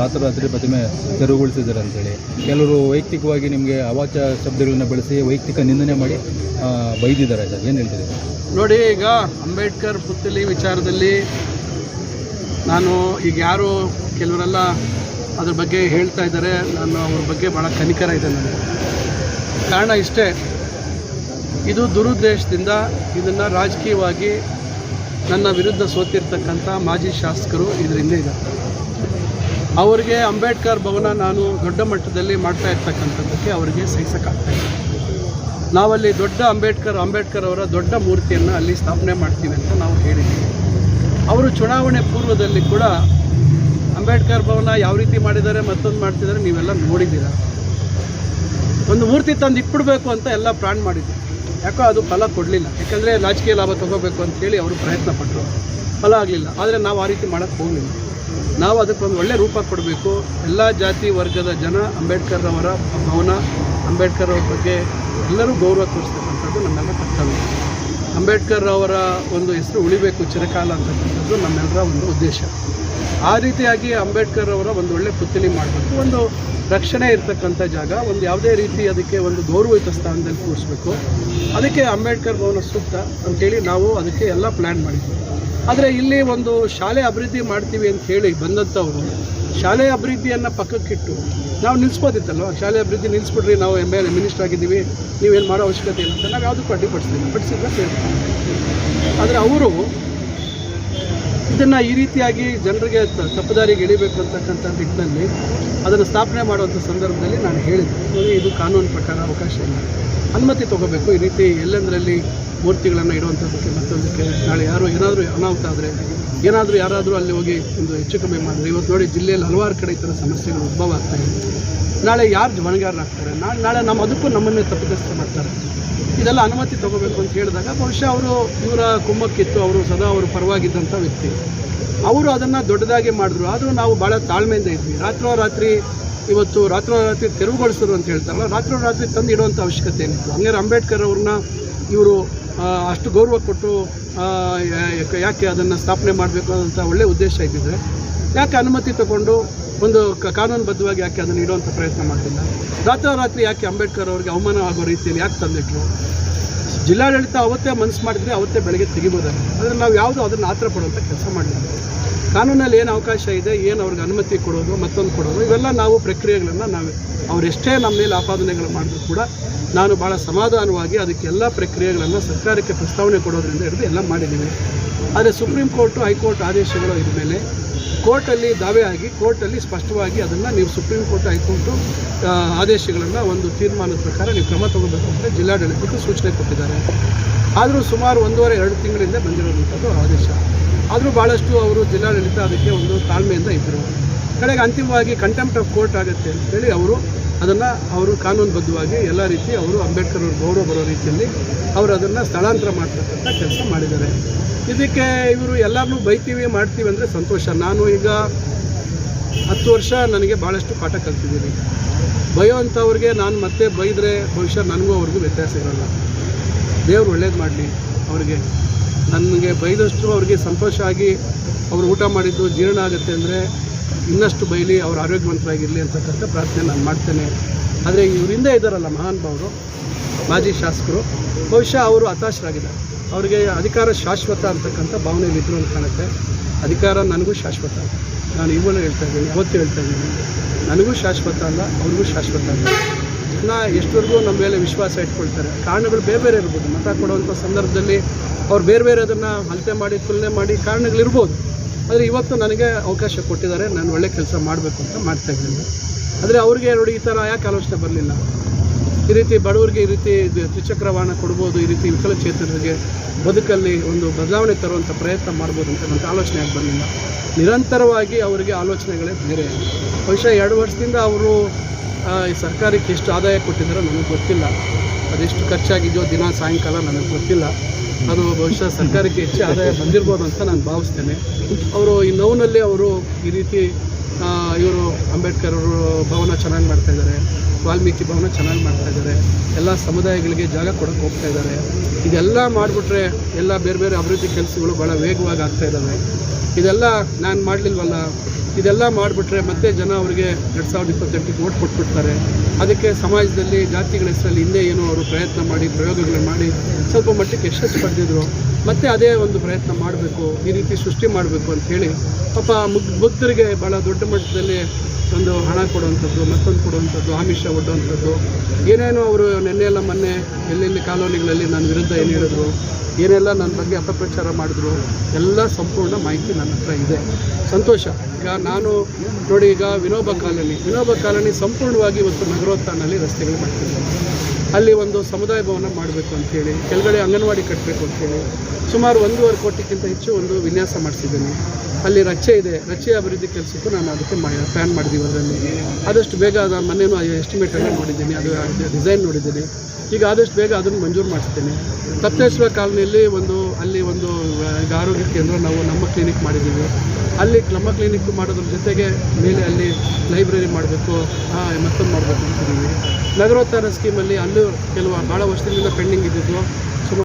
ರಾತ್ರೋರಾತ್ರಿ ಪ್ರತಿಮೆ ತೆರವುಗೊಳಿಸಿದ್ದಾರೆ ಅಂತೇಳಿ. ಕೆಲವರು ವೈಯಕ್ತಿಕವಾಗಿ ನಿಮಗೆ ಅವಾಚ ಶಬ್ದಗಳನ್ನ ಬಳಸಿ ವೈಯಕ್ತಿಕ ನಿಂದನೆ ಮಾಡಿ ಬೈದಿದ್ದಾರೆ ಸರ್. ಏನು ಹೇಳ್ತೀರಿ? ನೋಡಿ, ಈಗ ಅಂಬೇಡ್ಕರ್ ಪುತ್ತಲಿ ವಿಚಾರದಲ್ಲಿ ನಾನು ಈಗ ಯಾರು ಕೆಲವರೆಲ್ಲ ಅದ್ರ ಬಗ್ಗೆ ಹೇಳ್ತಾ ಇದ್ದಾರೆ, ನಾನು ಅವ್ರ ಬಗ್ಗೆ ಭಾಳ ಕನಿಕರ ಇದೆ ನನಗೆ. ಕಾರಣ ಇಷ್ಟೇ, ಇದು ದುರುದ್ದೇಶದಿಂದ ಇದನ್ನು ರಾಜಕೀಯವಾಗಿ ನನ್ನ ವಿರುದ್ಧ ಸೋತಿರ್ತಕ್ಕಂಥ ಮಾಜಿ ಶಾಸಕರು ಇದರಿಂದ ಇದೆ. ಅವರಿಗೆ ಅಂಬೇಡ್ಕರ್ ಭವನ ನಾನು ದೊಡ್ಡ ಮಟ್ಟದಲ್ಲಿ ಮಾಡ್ತಾ ಇರ್ತಕ್ಕಂಥದ್ದಕ್ಕೆ ಅವರಿಗೆ ಸಹಿಸಕ್ಕಾಗ್ತಾ ಇದೆ ನಾವಲ್ಲಿ ದೊಡ್ಡ ಅಂಬೇಡ್ಕರ್ ಅಂಬೇಡ್ಕರ್ ಅವರ ದೊಡ್ಡ ಮೂರ್ತಿಯನ್ನು ಅಲ್ಲಿ ಸ್ಥಾಪನೆ ಮಾಡ್ತೀವಿ ಅಂತ ನಾವು ಹೇಳಿದ್ದೀವಿ ಅವರು ಚುನಾವಣೆ ಪೂರ್ವದಲ್ಲಿ ಕೂಡ ಅಂಬೇಡ್ಕರ್ ಭವನ ಯಾವ ರೀತಿ ಮಾಡಿದ್ದಾರೆ, ಮತ್ತೊಂದು ಮಾಡ್ತಿದ್ದಾರೆ, ನೀವೆಲ್ಲ ನೋಡಿದ್ದೀರ? ಒಂದು ಮೂರ್ತಿ ತಂದು ಇಟ್ಬಿಡ್ಬೇಕು ಅಂತ ಎಲ್ಲ ಪ್ಲಾನ್ ಮಾಡಿದ್ರು ಯಾಕೋ ಅದು ಫಲ ಕೊಡಲಿಲ್ಲ. ಯಾಕಂದರೆ ರಾಜಕೀಯ ಲಾಭ ತಗೋಬೇಕು ಹೇಳಿ ಅವರು ಪ್ರಯತ್ನ ಪಟ್ಟರು ಫಲ ಆಗಲಿಲ್ಲ. ಆದರೆ ನಾವು ಆ ರೀತಿ ಮಾಡೋಕ್ಕೆ ಹೋಗಲಿಲ್ಲ. ನಾವು ಅದಕ್ಕೊಂದು ಒಳ್ಳೆ ರೂಪ ಕೊಡಬೇಕು. ಎಲ್ಲ ಜಾತಿ ವರ್ಗದ ಜನ ಅಂಬೇಡ್ಕರ್ ಅವರ ಭವನ, ಅಂಬೇಡ್ಕರ್ ಅವ್ರ ಬಗ್ಗೆ ಎಲ್ಲರೂ ಗೌರವ ತೋರಿಸ್ತಕ್ಕಂಥದ್ದು ನಮ್ಮೆಲ್ಲ ಕರ್ತವ್ಯ. ಅಂಬೇಡ್ಕರ್ ಅವರ ಒಂದು ಹೆಸರು ಉಳಿಬೇಕು, ಚಿರಕಾಲ ಅಂತಕ್ಕಂಥದ್ದು ನಮ್ಮೆಲ್ಲರ ಒಂದು ಉದ್ದೇಶ. ಆ ರೀತಿಯಾಗಿ ಅಂಬೇಡ್ಕರ್ ಅವರ ಒಂದು ಒಳ್ಳೆ ಪುತ್ತಲಿ ಮಾಡಬೇಕು. ಒಂದು ರಕ್ಷಣೆ ಇರತಕ್ಕಂಥ ಜಾಗ, ಒಂದು ಯಾವುದೇ ರೀತಿ ಅದಕ್ಕೆ ಒಂದು ಗೌರವಯುತ ಸ್ಥಾನದಲ್ಲಿ ಕೂರಿಸ್ಬೇಕು. ಅದಕ್ಕೆ ಅಂಬೇಡ್ಕರ್ ಭವನ ಸೂಕ್ತ ಅಂತೇಳಿ ನಾವು ಅದಕ್ಕೆ ಎಲ್ಲ ಪ್ಲ್ಯಾನ್ ಮಾಡಿದ್ವಿ. ಆದರೆ ಇಲ್ಲಿ ಒಂದು ಶಾಲೆ ಅಭಿವೃದ್ಧಿ ಮಾಡ್ತೀವಿ ಅಂತ ಹೇಳಿ ಬಂದಂಥವರು ಶಾಲೆ ಅಭಿವೃದ್ಧಿಯನ್ನು ಪಕ್ಕಕ್ಕಿಟ್ಟು, ನಾವು ನಿಲ್ಲಿಸ್ಬೋದಿತ್ತಲ್ವ ಶಾಲೆ ಅಭಿವೃದ್ಧಿ ನಿಲ್ಲಿಸ್ಬಿಡ್ರಿ ನಾವು ಎಂ ಎಲ್ ಮಿನಿಸ್ಟರ್ ಆಗಿದ್ದೀವಿ, ನೀವೇನು ಮಾಡೋ ಅವಶ್ಯಕತೆ ಇಲ್ಲ ಅಂತ ನಾವು ಯಾವುದಕ್ಕೂ ಅಡ್ಡಿಪಡಿಸ್ತೀವಿ ಪಡಿಸಿದ್ರೆ ಸೇರ್ತೀವಿ. ಆದರೆ ಅವರು ಇದನ್ನು ಈ ರೀತಿಯಾಗಿ ಜನರಿಗೆ ತಪ್ಪುದಾರಿಗೆ ಇಳಿಬೇಕು ಅಂತಕ್ಕಂಥ ನಿಟ್ಟಿನಲ್ಲಿ ಅದನ್ನು ಸ್ಥಾಪನೆ ಮಾಡುವಂಥ ಸಂದರ್ಭದಲ್ಲಿ ನಾನು ಹೇಳಿದ್ದೆ. ಇದು ಕಾನೂನು ಪ್ರಕಾರ ಅವಕಾಶ ಇಲ್ಲ. ಅನುಮತಿ ತಗೋಬೇಕು. ಈ ರೀತಿ ಎಲ್ಲೆಂದರಲ್ಲಿ ಮೂರ್ತಿಗಳನ್ನು ಇಡುವಂಥದ್ದಕ್ಕೆ ಮತ್ತೊಂದಕ್ಕೆ ನಾಳೆ ಯಾರು ಏನಾದರೂ ಅನಾಹುತ ಆದರೆ, ಏನಾದರೂ ಯಾರಾದರೂ ಅಲ್ಲಿ ಹೋಗಿ ಒಂದು ಹೆಚ್ಚು ಕಮ್ಮಿ ಮಾಡಿದ್ರೆ, ಇವತ್ತು ನೋಡಿ ಜಿಲ್ಲೆಯಲ್ಲಿ ಹಲವಾರು ಕಡೆ ಈ ಥರ ಸಮಸ್ಯೆಗಳು ಉದ್ಭವ ಆಗ್ತಾ ಇದೆ. ನಾಳೆ ಯಾರು ಹೊಣೆಗಾರರಾಗ್ತಾರೆ ನಾಳೆ ನಾಳೆ ನಮ್ಮ ಅದಕ್ಕೂ ನಮ್ಮನ್ನೇ ತಪ್ಪಿತಸ್ಥ ಮಾಡ್ತಾರೆ. ಇದೆಲ್ಲ ಅನುಮತಿ ತಗೋಬೇಕು ಅಂತ ಹೇಳಿದಾಗ ಬಹುಶಃ ಅವರು ಇವರ ಕುಂಭಕ್ಕಿತ್ತು ಅವರು ಸದಾ ಅವರು ಪರವಾಗಿದ್ದಂಥ ವ್ಯಕ್ತಿ. ಅವರು ಅದನ್ನು ದೊಡ್ಡದಾಗಿ ಮಾಡಿದ್ರು. ಆದರೂ ನಾವು ಭಾಳ ತಾಳ್ಮೆಯಿಂದ ಇದ್ವಿ. ರಾತ್ರೋರಾತ್ರಿ ಇವತ್ತು ರಾತ್ರೋರಾತ್ರಿ ತೆರವುಗೊಳಿಸಿದ್ರು ಅಂತ ಹೇಳ್ತಾರಲ್ಲ, ರಾತ್ರೋರಾತ್ರಿ ತಂದು ಇಡುವಂಥ ಅವಶ್ಯಕತೆ ಏನಿತ್ತು? ಹಂಗಾರೆ ಅಂಬೇಡ್ಕರ್ ಅವ್ರನ್ನ ಇವರು ಅಷ್ಟು ಗೌರವ ಕೊಟ್ಟು ಯಾಕೆ ಅದನ್ನು ಸ್ಥಾಪನೆ ಮಾಡಬೇಕು ಅಂತ ಒಳ್ಳೆಯ ಉದ್ದೇಶ ಇದ್ದಿದ್ರೆ, ಯಾಕೆ ಅನುಮತಿ ತಗೊಂಡು ಒಂದು ಕಾನೂನುಬದ್ಧವಾಗಿ ಯಾಕೆ ಅದನ್ನು ಇಡುವಂಥ ಪ್ರಯತ್ನ ಮಾಡ್ತಿಲ್ಲ? ರಾತ್ರೋರಾತ್ರಿ ಯಾಕೆ ಅಂಬೇಡ್ಕರ್ ಅವರಿಗೆ ಅವಮಾನ ಆಗೋ ರೀತಿಯಲ್ಲಿ ಯಾಕೆ ತಂದಿಟ್ರು? ಜಿಲ್ಲಾಡಳಿತ ಅವತ್ತೇ ಮನಸ್ಸು ಮಾಡಿದರೆ ಅವತ್ತೇ ಬೆಳಗ್ಗೆ ತೆಗಿಬೋದಾಗಿದೆ ಆದರೆ ನಾವು ಯಾವುದು ಅದನ್ನು ಆತರ ಪಡುವಂಥ ಕೆಲಸ ಮಾಡಲಿಲ್ಲ. ಕಾನೂನಲ್ಲಿ ಏನು ಅವಕಾಶ ಇದೆ, ಏನು ಅವ್ರಿಗೆ ಅನುಮತಿ ಕೊಡೋದು, ಮತ್ತೊಂದು ಕೊಡೋದು, ಇವೆಲ್ಲ ನಾವು ಪ್ರಕ್ರಿಯೆಗಳನ್ನು ನಾವು ಅವರೆಷ್ಟೇ ನಮ್ಮ ಮೇಲೆ ಆಪಾದನೆಗಳು ಮಾಡಿದ್ರು ಕೂಡ ನಾನು ಭಾಳ ಸಮಾಧಾನವಾಗಿ ಅದಕ್ಕೆಲ್ಲ ಪ್ರಕ್ರಿಯೆಗಳನ್ನು ಸರ್ಕಾರಕ್ಕೆ ಪ್ರಸ್ತಾವನೆ ಕೊಡೋದ್ರಿಂದ ಹಿಡಿದು ಎಲ್ಲ ಮಾಡಿದ್ದೀವಿ ಆದರೆ ಸುಪ್ರೀಂ ಕೋರ್ಟು, ಹೈಕೋರ್ಟ್ ಆದೇಶಗಳು ಇದ್ದ ಮೇಲೆ ಕೋರ್ಟಲ್ಲಿ ದಾವೆ ಆಗಿ, ಕೋರ್ಟಲ್ಲಿ ಸ್ಪಷ್ಟವಾಗಿ ಅದನ್ನು ನೀವು ಸುಪ್ರೀಂ ಕೋರ್ಟ್, ಹೈಕೋರ್ಟು ಆದೇಶಗಳನ್ನು ಒಂದು ತೀರ್ಮಾನದ ಪ್ರಕಾರ ನೀವು ಕ್ರಮ ತಗೋಬೇಕು ಅಂತ ಜಿಲ್ಲಾಡಳಿತಕ್ಕೆ ಸೂಚನೆ ಕೊಟ್ಟಿದ್ದಾರೆ. ಆದರೂ ಸುಮಾರು ಒಂದೂವರೆ, ಎರಡು ತಿಂಗಳಿಂದ ಬಂದಿರೋದಂಥದ್ದು ಆದೇಶ. ಆದರೂ ಭಾಳಷ್ಟು ಅವರು ಜಿಲ್ಲಾಡಳಿತ ಅದಕ್ಕೆ ಒಂದು ತಾಳ್ಮೆಯಿಂದ ಇದ್ದರು ಕಡೆಗೆ ಅಂತಿಮವಾಗಿ ಕಂಟೆಂಪ್ಟ್ ಆಫ್ ಕೋರ್ಟ್ ಆಗುತ್ತೆ ಅಂತೇಳಿ ಅವರು ಅದನ್ನು ಅವರು ಕಾನೂನುಬದ್ಧವಾಗಿ ಎಲ್ಲ ರೀತಿ ಅವರು ಅಂಬೇಡ್ಕರ್ ಅವ್ರ ಗೌರವ ಬರೋ ರೀತಿಯಲ್ಲಿ ಅವರು ಅದನ್ನು ಸ್ಥಳಾಂತರ ಮಾಡ್ತಕ್ಕಂಥ ಕೆಲಸ ಮಾಡಿದ್ದಾರೆ. ಇದಕ್ಕೆ ಇವರು ಎಲ್ಲರನ್ನೂ ಬೈತೀವಿ, ಮಾಡ್ತೀವಿ ಅಂದರೆ ಸಂತೋಷ. ನಾನು ಈಗ ಹತ್ತು ವರ್ಷ ನನಗೆ ಭಾಳಷ್ಟು ಪಾಠ ಕಲ್ತಿದ್ದೀನಿ. ಬಯೋ ಅಂಥವ್ರಿಗೆ ನಾನು ಮತ್ತೆ ಬೈದರೆ ಬಹುಶಃ ನನಗೂ ಅವ್ರಿಗೂ ವ್ಯತ್ಯಾಸ ಇರೋಲ್ಲ. ದೇವ್ರು ಒಳ್ಳೇದು ಮಾಡಲಿ ಅವ್ರಿಗೆ. ನನಗೆ ಬೈದಷ್ಟು ಅವ್ರಿಗೆ ಸಂತೋಷ ಆಗಿ ಅವರು ಊಟ ಮಾಡಿದ್ದು ಜೀರ್ಣ ಆಗುತ್ತೆ ಅಂದರೆ ಇನ್ನಷ್ಟು ಬೈಲಿ ಅವ್ರು ಆರೋಗ್ಯವಂತರಾಗಿರಲಿ ಅಂತಕ್ಕಂಥ ಪ್ರಾರ್ಥನೆ ನಾನು ಮಾಡ್ತೇನೆ. ಆದರೆ ಇವರಿಂದ ಇದ್ದಾರಲ್ಲ ಮಹಾನುಭಾವರು ಮಾಜಿ ಶಾಸಕರು. ಬಹುಶಃ ಅವರು ಹತಾಶರಾಗಿದ್ದಾರೆ. ಅವರಿಗೆ ಅಧಿಕಾರ ಶಾಶ್ವತ ಅಂತಕ್ಕಂಥ ಭಾವನೆಯಲ್ಲಿ ಇದ್ರು ಅಂತ ಕಾಣುತ್ತೆ. ಅಧಿಕಾರ ನನಗೂ ಶಾಶ್ವತ. ನಾನು ಇವನು ಹೇಳ್ತಾ ಇದ್ದೀನಿ, ಅವತ್ತು ಹೇಳ್ತಾ ಇದ್ದೀನಿ. ನನಗೂ ಶಾಶ್ವತ ಅಲ್ಲ, ಅವ್ರಿಗೂ ಶಾಶ್ವತ ಅಲ್ಲ. ಜನ ಎಷ್ಟವರೆಗೂ ನಮ್ಮ ಮೇಲೆ ವಿಶ್ವಾಸ ಇಟ್ಕೊಳ್ತಾರೆ. ಕಾರಣಗಳು ಬೇರೆ ಬೇರೆ ಇರ್ಬೋದು. ಮತ ಕೊಡುವಂಥ ಸಂದರ್ಭದಲ್ಲಿ ಅವ್ರು ಬೇರೆ ಬೇರೆ ಅದನ್ನು ಅಳತೆ ಮಾಡಿ, ತುಲನೆ ಮಾಡಿ ಕಾರಣಗಳಿರ್ಬೋದು. ಆದರೆ ಇವತ್ತು ನನಗೆ ಅವಕಾಶ ಕೊಟ್ಟಿದ್ದಾರೆ. ನಾನು ಒಳ್ಳೆ ಕೆಲಸ ಮಾಡಬೇಕು ಅಂತ ಮಾಡ್ತಾ ಇದ್ದೀನಿ. ಆದರೆ ಅವ್ರಿಗೆ ನೋಡಿ ಈ ಥರ ಯಾಕೆ ಆಲೋಚನೆ ಬರಲಿಲ್ಲ? ಈ ರೀತಿ ಬಡವರಿಗೆ ಈ ರೀತಿ ದ್ವಿಚಕ್ರ ವಾಹನ ಕೊಡ್ಬೋದು, ಈ ರೀತಿ ವಿಕಲಚೇತನರಿಗೆ ಬದುಕಲ್ಲಿ ಒಂದು ಬದಲಾವಣೆ ತರುವಂಥ ಪ್ರಯತ್ನ ಮಾಡ್ಬೋದು ಅಂತ ನನಗೆ ಆಲೋಚನೆ ಆಗಿ ಬರಲಿಲ್ಲ? ನಿರಂತರವಾಗಿ ಅವರಿಗೆ ಆಲೋಚನೆಗಳೇ ಬೇರೆ. ಬಹುಶಃ ಎರಡು ವರ್ಷದಿಂದ ಅವರು ಈ ಸರ್ಕಾರಕ್ಕೆ ಎಷ್ಟು ಆದಾಯ ಕೊಟ್ಟಿದ್ದಾರೋ ನನಗೆ ಗೊತ್ತಿಲ್ಲ. ಅದೆಷ್ಟು ಖರ್ಚಾಗಿದೆಯೋ ದಿನ ಸಾಯಂಕಾಲ ನನಗೆ ಗೊತ್ತಿಲ್ಲ. ಅದು ಬಹುಶಃ ಸರ್ಕಾರಕ್ಕೆ ಹೆಚ್ಚು ಆದಾಯ ಬಂದಿರ್ಬೋದು ಅಂತ ನಾನು ಭಾವಿಸ್ತೇನೆ. ಅವರು ಈ ನೋವಿನಲ್ಲಿ ಅವರು ಈ ರೀತಿ ಇವರು ಅಂಬೇಡ್ಕರ್ ಅವರು ಭವನ ಚೆನ್ನಾಗಿ ಮಾಡ್ತಾ ಇದ್ದಾರೆ, ವಾಲ್ಮೀಕಿ ಭವನ ಚೆನ್ನಾಗಿ ಮಾಡ್ತಾ ಇದ್ದಾರೆ, ಎಲ್ಲ ಸಮುದಾಯಗಳಿಗೆ ಜಾಗ ಕೊಡೋಕೆ ಹೋಗ್ತಾ ಇದ್ದಾರೆ. ಇದೆಲ್ಲ ಮಾಡಿಬಿಟ್ರೆ ಎಲ್ಲ ಬೇರೆ ಬೇರೆ ಅಭಿವೃದ್ಧಿ ಕೆಲಸಗಳು ಭಾಳ ವೇಗವಾಗಿ ಆಗ್ತಾ ಇದ್ದಾವೆ. ಇದೆಲ್ಲ ನಾನು ಮಾಡಲಿಲ್ವಲ್ಲ? ಇದೆಲ್ಲ ಮಾಡಿಬಿಟ್ರೆ ಮತ್ತೆ ಜನ ಅವರಿಗೆ ಎರಡು ಸಾವಿರದ ಇಪ್ಪತ್ತೆಂಟಕ್ಕೆ ಓಟ್ ಕೊಟ್ಬಿಡ್ತಾರೆ. ಅದಕ್ಕೆ ಸಮಾಜದಲ್ಲಿ, ಜಾತಿಗಳ ಹೆಸರಲ್ಲಿ ಹಿಂದೆ ಏನೋ ಅವರು ಪ್ರಯತ್ನ ಮಾಡಿ ಪ್ರಯೋಗಗಳನ್ನು ಮಾಡಿ ಸ್ವಲ್ಪ ಮಟ್ಟಕ್ಕೆ ಯಶಸ್ಸು ಪಡೆದಿದ್ರು. ಮತ್ತೆ ಅದೇ ಒಂದು ಪ್ರಯತ್ನ ಮಾಡಬೇಕು, ಈ ರೀತಿ ಸೃಷ್ಟಿ ಮಾಡಬೇಕು ಅಂತ ಹೇಳಿ ಪಾಪ ಮುಗ್ ಭಕ್ತರಿಗೆ ಭಾಳ ದೊಡ್ಡ ಮಟ್ಟದಲ್ಲಿ ಒಂದು ಹಣ ಕೊಡುವಂಥದ್ದು, ಮತ್ತೊಂದು ಕೊಡುವಂಥದ್ದು, ಆಮಿಷ ಒಡ್ಡುವಂಥದ್ದು. ಏನೇನೋ ಅವರು ನಿನ್ನೆ ಎಲ್ಲ ಮೊನ್ನೆ ಎಲ್ಲೆಲ್ಲಿ ಕಾಲೋನಿಗಳಲ್ಲಿ ನನ್ನ ವಿರುದ್ಧ ಏನು ಹೇಳಿದ್ರು, ಏನೆಲ್ಲ ನನ್ನ ಬಗ್ಗೆ ಅಪಪ್ರಚಾರ ಮಾಡಿದ್ರು, ಎಲ್ಲ ಸಂಪೂರ್ಣ ಮಾಹಿತಿ ನನ್ನ ಹತ್ರ ಇದೆ. ಸಂತೋಷ. ಈಗ ನಾನು ನೋಡಿ, ಈಗ ವಿನೋಬ ಕಾಲೋನಿ. ವಿನೋಬ ಕಾಲೋನಿ ಸಂಪೂರ್ಣವಾಗಿ ಇವತ್ತು ನಗರೋತ್ಥಾನಲ್ಲಿ ರಸ್ತೆಗಳು ಮಾಡ್ತಿದ್ದೆ ಅಲ್ಲಿ ಒಂದು ಸಮುದಾಯ ಭವನ ಮಾಡಬೇಕು ಅಂತೇಳಿ ಕೆಳಗಡೆ ಅಂಗನವಾಡಿ ಕಟ್ಟಬೇಕು ಅಂತೇಳಿ ಸುಮಾರು ಒಂದೂವರೆ ಕೋಟಿಗಿಂತ ಹೆಚ್ಚು ಒಂದು ವಿನ್ಯಾಸ ಮಾಡಿಸಿದ್ದೀನಿ. ಅಲ್ಲಿ ರಚೆ ಇದೆ. ರಚೆ ಅಭಿವೃದ್ಧಿ ಕೆಲಸಕ್ಕೂ ನಾನು ಅದಕ್ಕೆ ಪ್ಲ್ಯಾನ್ ಮಾಡಿದ್ದೀವಿ ಅದರಲ್ಲಿ. ಆದಷ್ಟು ಬೇಗ ಅದು ಮನೇನು ಎಸ್ಟಿಮೇಟನ್ನು ನೋಡಿದ್ದೀನಿ ಅದು ಡಿಸೈನ್ ನೋಡಿದ್ದೀನಿ. ಈಗ ಆದಷ್ಟು ಬೇಗ ಅದನ್ನು ಮಂಜೂರು ಮಾಡಿಸ್ತೀನಿ. ತಪ್ಪೇಶ್ವರ ಕಾಲನಿಯಲ್ಲಿ ಒಂದು, ಅಲ್ಲಿ ಒಂದು ಆರೋಗ್ಯ ಕೇಂದ್ರ ನಾವು ನಮ್ಮ ಕ್ಲಿನಿಕ್ ಮಾಡಿದ್ದೀವಿ. ಅಲ್ಲಿ ನಮ್ಮ ಕ್ಲಿನಿಕ್ ಮಾಡೋದ್ರ ಜೊತೆಗೆ ಮೇಲೆ ಅಲ್ಲಿ ಲೈಬ್ರರಿ ಮಾಡಬೇಕು. ಮತ್ತೊಂದು ಮಾಡಬೇಕು ಅಂತಿದ್ದೀವಿ. ನಗರೋತ್ಥಾನ ಸ್ಕೀಮಲ್ಲಿ ಅಲ್ಲೂ ಕೆಲವು ಭಾಳ ವರ್ಷದಿಂದ ಪೆಂಡಿಂಗ್ ಇದ್ದಿದ್ದು.